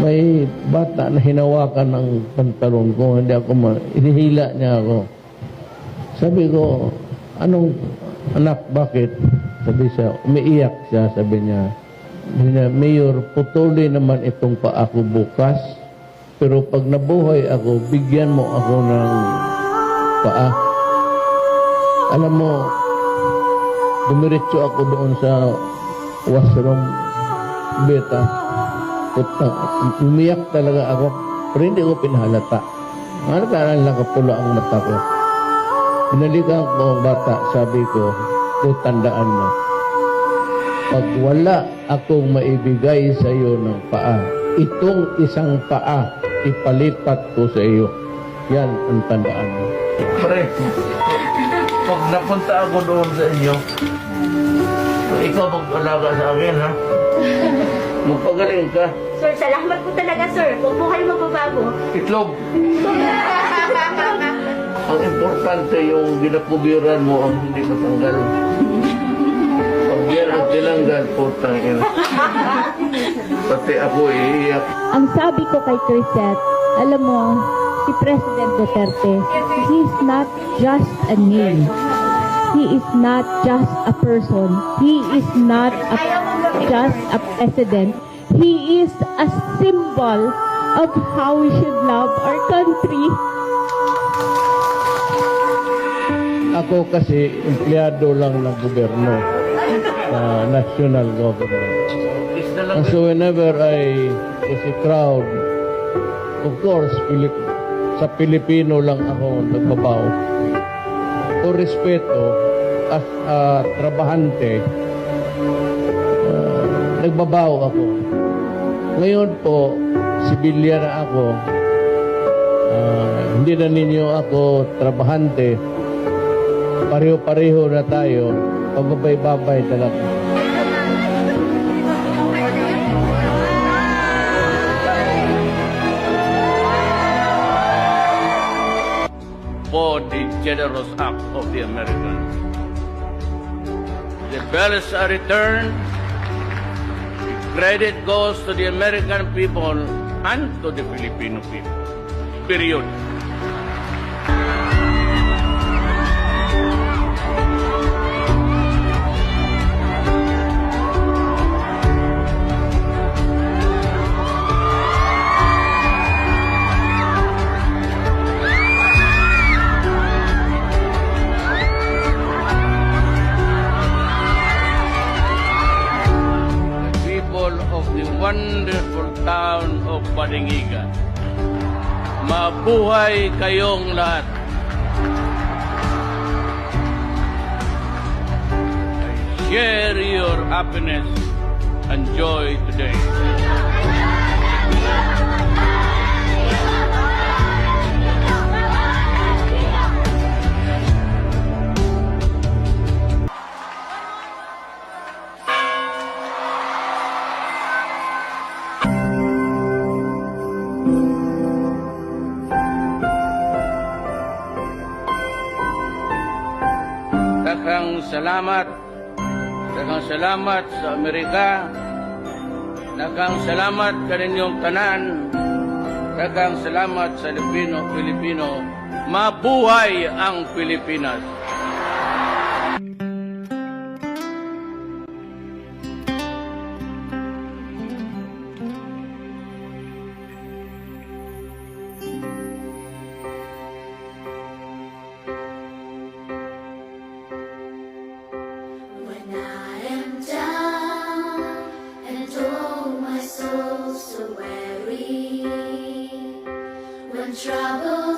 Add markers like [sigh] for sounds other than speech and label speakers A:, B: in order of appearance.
A: may bata na hinawakan ng pantalon ko, hindi ako ma... Inihila niya ako. Sabi ko, anong anak, bakit? Sabi siya, umiiyak siya, sabi niya. Sabi niya, Mayor, putuli naman itong pa ako bukas. Pero pag nabuhay ako, bigyan mo ako ng paa. Alam mo, dumiretso ako doon sa washroom, beta. Puta, umiyak talaga ako. Pero hindi ko pinahalata. Ano ka lang nakapula ang mata ko. Binalikan ko ang bata, sabi ko, tutandaan mo. Pag wala akong maibigay sa iyo ng paa, itong isang paa, ipalipat ko sa iyo. Yan ang tandaan mo.
B: Pre, pag napunta ako doon sa inyo, ikaw mag-alaga sa akin, ha? Magpagaling ka.
C: Sir, salamat po talaga, sir. Huwag po kayo magbabago.
B: Itlog. [laughs] Ang importante yung ginapubiran mo ang hindi matanggal. Pag yan ang tinanggal, putang ina. Pati ako iiyak.
D: Ang sabi ko kay Crisette, alam mo, si President Duterte, he's not just a name. He is not just a person. He is not a, just a president. He is a symbol of how we should love our country.
A: Ako kasi empleyado lang ng gobyerno, sa national government. And so whenever I was a crowd, of course, Pilip, sa Pilipino lang ako nagbabaw. Por respeto, as a trabahante, uh, nagbabaw ako. Ngayon po, sibilya na ako. Ah, hindi na ninyo ako trabahante. Pareho-pareho na tayo. Pababay-babay talaga.
B: for the generous act of the Americans. The bells are returned. Credit goes to the American people and to the Filipino people. Period. Wonderful town of Paningiga. Mabuhay kayong lahat. I share your happiness and joy today. Salamat. Daghang salamat sa Amerika. Daghang salamat kaninyong tanan. Daghang salamat sa Filipino, Filipino. Mabuhay ang Pilipinas. trouble.